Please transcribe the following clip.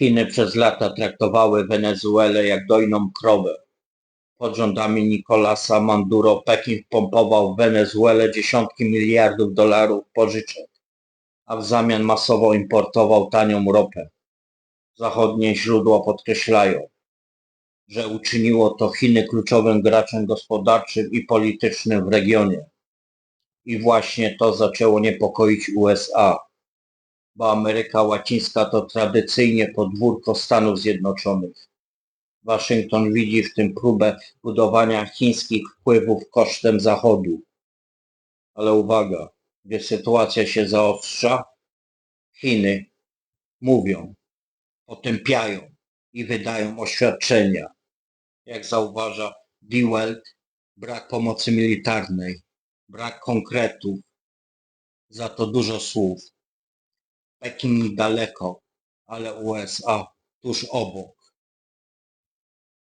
Chiny przez lata traktowały Wenezuelę jak dojną krowę. Pod rządami Nicolasa Maduro Pekin wpompował w Wenezuelę dziesiątki miliardów dolarów pożyczek, a w zamian masowo importował tanią ropę. Zachodnie źródła podkreślają, że uczyniło to Chiny kluczowym graczem gospodarczym i politycznym w regionie. I właśnie to zaczęło niepokoić USA, bo Ameryka Łacińska to tradycyjnie podwórko Stanów Zjednoczonych. Waszyngton widzi w tym próbę budowania chińskich wpływów kosztem Zachodu. Ale uwaga, gdy sytuacja się zaostrza, Chiny mówią, potępiają i wydają oświadczenia. Jak zauważa Die Welt, brak pomocy militarnej, brak konkretów, za to dużo słów. Pekin daleko, ale USA tuż obok.